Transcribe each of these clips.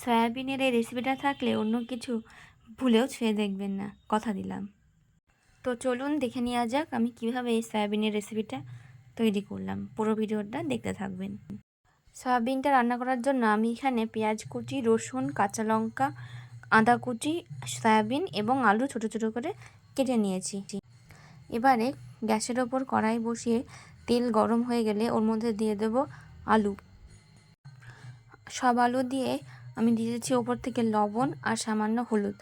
সয়াবিনের এই রেসিপিটা থাকলে অন্য কিছু ভুলেও ছুঁয়ে দেখবেন না। কথা দিলাম। তো চলুন দেখে নেওয়া যাক আমি কীভাবে এই সয়াবিনের রেসিপিটা তৈরি করলাম। পুরো ভিডিওটা দেখতে থাকবেন। সয়াবিনটা রান্না করার জন্য আমি এখানে পেঁয়াজ কুচি, রসুন, কাঁচা লঙ্কা, আদা কুচি, সয়াবিন এবং আলু ছোট ছোট করে কেটে নিয়েছি। এবারে গ্যাসের ওপর কড়াই বসিয়ে তেল গরম হয়ে গেলে ওর মধ্যে দিয়ে দেব আলু। সব আলু দিয়ে আমি দিয়েছি ওপর থেকে লবণ আর সামান্য হলুদ।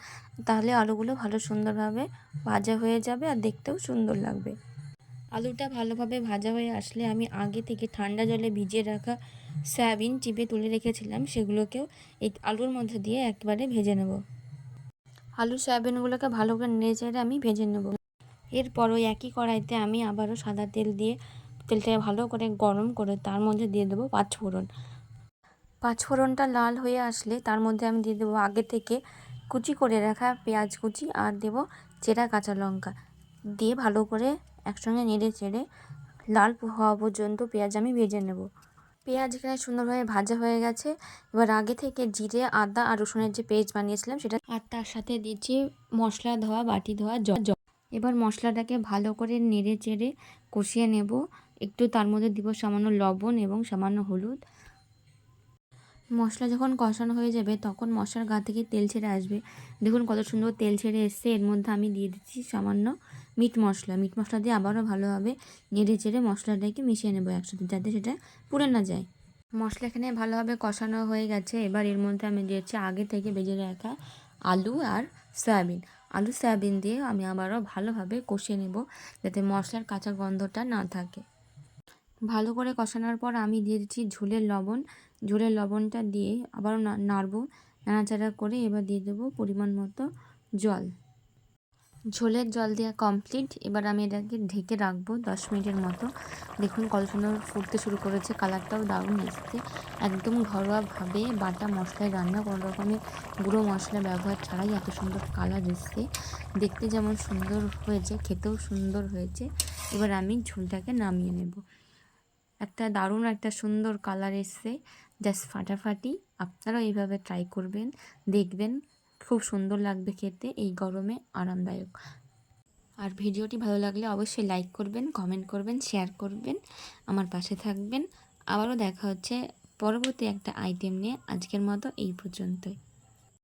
তাহলে আলুগুলো ভালো সুন্দরভাবে ভাজা হয়ে যাবে আর দেখতেও সুন্দর লাগবে। আলুটা ভালোভাবে ভাজা হয়ে আসলে আমি আগে থেকে ঠান্ডা জলে ভিজিয়ে রাখা সয়াবিন চিপে তুলে রেখেছিলাম, সেগুলোকেও এই আলুর মধ্যে দিয়ে একবারে ভেজে নেব। আলু সয়াবিনগুলোকে ভালো করে নেড়ে আমি ভেজে নেব। এরপর ওই একই কড়াইতে আমি আবারও সাদা তেল দিয়ে তেলটাকে ভালো করে গরম করে তার মধ্যে দিয়ে দেবো পাঁচফোড়ন পাঁচফোড়নটা লাল হয়ে আসলে তার মধ্যে আমি দিয়ে দেবো আগে থেকে কুচি করে রাখা পেঁয়াজ কুচি আর দেব চেরা কাঁচা লঙ্কা। দিয়ে ভালো করে একসঙ্গে নেড়ে চেড়ে লাল হওয়া পর্যন্ত পেঁয়াজ আমি ভেজে নেব। পেঁয়াজ এখানে সুন্দরভাবে ভাজা হয়ে গেছে। এবার আগে থেকে জিরে, আদা আর রসুনের যে পেস্ট বানিয়েছিলাম সেটা আর তার সাথে দিচ্ছি মশলা ধোয়া, বাটি ধোয়া জল এবার মশলাটাকে ভালো করে নেড়ে চেড়ে কষিয়ে নেব। একটু তার মধ্যে দিব সামান্য লবণ এবং সামান্য হলুদ। মশলা যখন কষানো হয়ে যাবে, তখন মশলার গা থেকে তেল ছেড়ে আসবে। দেখুন কত সুন্দর তেল ছেড়ে এসছে। এর মধ্যে আমি দিয়ে দিচ্ছি সামান্য মিট মশলা। মিট মশলা দিয়ে আবারও ভালোভাবে নেড়ে চেড়ে মশলাটাকে মিশিয়ে নেব একসাথে, যাতে সেটা পুড়ে না যায়। মশলা এখানে ভালোভাবে কষানো হয়ে গেছে। এবার এর মধ্যে আমি দিয়েছি আগে থেকে বেজে রাখা আলু আর সয়াবিন। আলু, সয়াবিন দিয়ে আমি আবারও ভালোভাবে কষিয়ে নেব, যাতে মশলার কাঁচা গন্ধটা না থাকে। ভালো করে কষানোর পর আমি দিয়ে দিচ্ছি ঝোলের লবণ। ঝোলের লবণটা দিয়ে আবারও নাড়বো, নাড়াচাড়া করে এবার দিয়ে দেবো পরিমাণ মতো জল। ঝোলের জল দেওয়া কমপ্লিট এবার আমি এটাকে ঢেকে রাখব দশ মিনিটের মতো। দেখুন কত সুন্দর ফুটতে শুরু করেছে, কালারটাও দারুণ এসছে। একদম ঘরোয়াভাবে বাটা মশলায় রান্না, কোনো রকমের গুঁড়ো মশলা ব্যবহার ছাড়াই এত সুন্দর কালার এসছে। দেখতে যেমন সুন্দর হয়েছে, খেতেও সুন্দর হয়েছে। এবার আমি ঝোলটাকে নামিয়ে নেব। একটা দারুণ একটা সুন্দর কালার এসছে। জাস্ট ফাটাফাটি। আপনারাও এইভাবে ট্রাই করবেন, দেখবেন। খুব সুন্দর লাগবে খেতে, এই গরমে আরামদায়ক। আর ভিডিওটি ভালো লাগলে অবশ্যই লাইক করবেন কমেন্ট করবেন শেয়ার করবেন, আমার পাশে থাকবেন। আবারও দেখা হচ্ছে পরবর্তী একটা আইটেম নিয়ে। আজকের মতো এই পর্যন্তই।